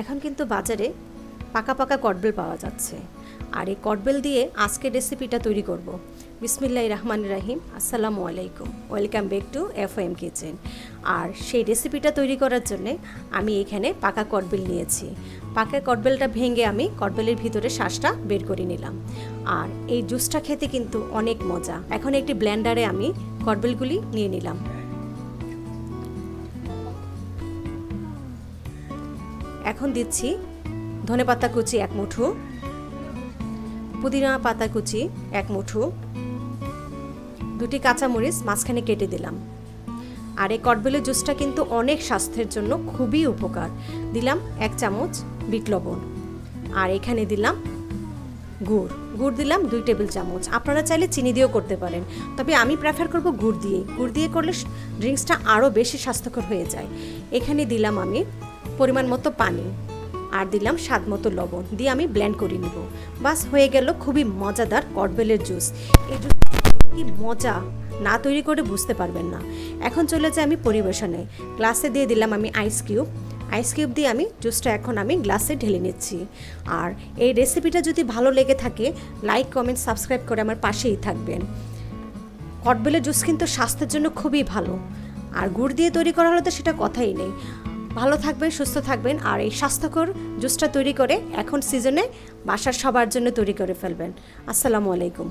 এখন কিন্তু বাজারে পাকা পাকা কটবেল পাওয়া যাচ্ছে। আর এই কটবেল দিয়ে আজকে রেসিপিটা তৈরি করব। বিসমিল্লাহ রহমান রাহিম। আসসালামু আলাইকুম। Welcome back to F M kitchen. আর সেই রেসিপিটা তৈরি করার জন্য আমি এখানে পাকা কটবেল নিয়েছি। পাকা কটবেলটা ভেঙে আমি কটবেলের ভিতরে শ্বাসটা বের করে নিলাম। আর এই জুসটা খেতে কিন্তু অনেক মজা। এখন একটি ব্ল্যান্ডারে আমি কটবেলগুলি নিয়ে নিলাম। এখন দিচ্ছি ধনেপাতা কুচি এক মুঠো, পুদিনা পাতা কুচি এক মুঠো, দুটি কাঁচামরিচ মাঝখানে কেটে দিলাম। আর এই কটবেলের জুসটা কিন্তু অনেক স্বাস্থ্যের জন্য খুবই উপকার। দিলাম এক চামচ বিট লবণ। আর এখানে দিলাম গুড়। গুড় দিলাম দুই টেবিল চামচ। আপনারা চাইলে চিনি দিয়েও করতে পারেন। তবে আমি প্রেফার করব গুড় দিয়ে গুড় দিয়ে করলে ড্রিঙ্কসটা আরও বেশি স্বাস্থ্যকর হয়ে যায়। এখানে দিলাম আমি পরিমাণ মতো পানি আর দিলাম স্বাদ মতো লবণ দিয়ে আমি ব্লেন্ড করে নিব। বাস, হয়ে গেল খুবই মজাদার কটবেলের জুস। এই জুস কি মজা? না তৈরি করে বুঝতে পারবেন না। এখন চলে যাই আমি পরিবেশনে। গ্লাসে দিয়ে দিলাম আমি আইস কিউব আইস কিউব দিয়ে আমি জুসটা এখন আমি গ্লাসে ঢেলে নিচ্ছি। আর এই রেসিপিটা যদি ভালো লেগে থাকে লাইক কমেন্ট সাবস্ক্রাইব করে আমার পাশেই থাকবেন। কটবেলের জুস কিন্তু স্বাস্থ্যের জন্য খুবই ভালো। আর গুড় দিয়ে তৈরি করা হলে তো সেটা কথাই নেই। ভালো থাকবেন, সুস্থ থাকবেন আর এই স্বাস্থ্যকর জুসটা তৈরি করে এখন সিজনে বাসার সবার জন্য তৈরি করে ফেলবেন। আসসালামু আলাইকুম।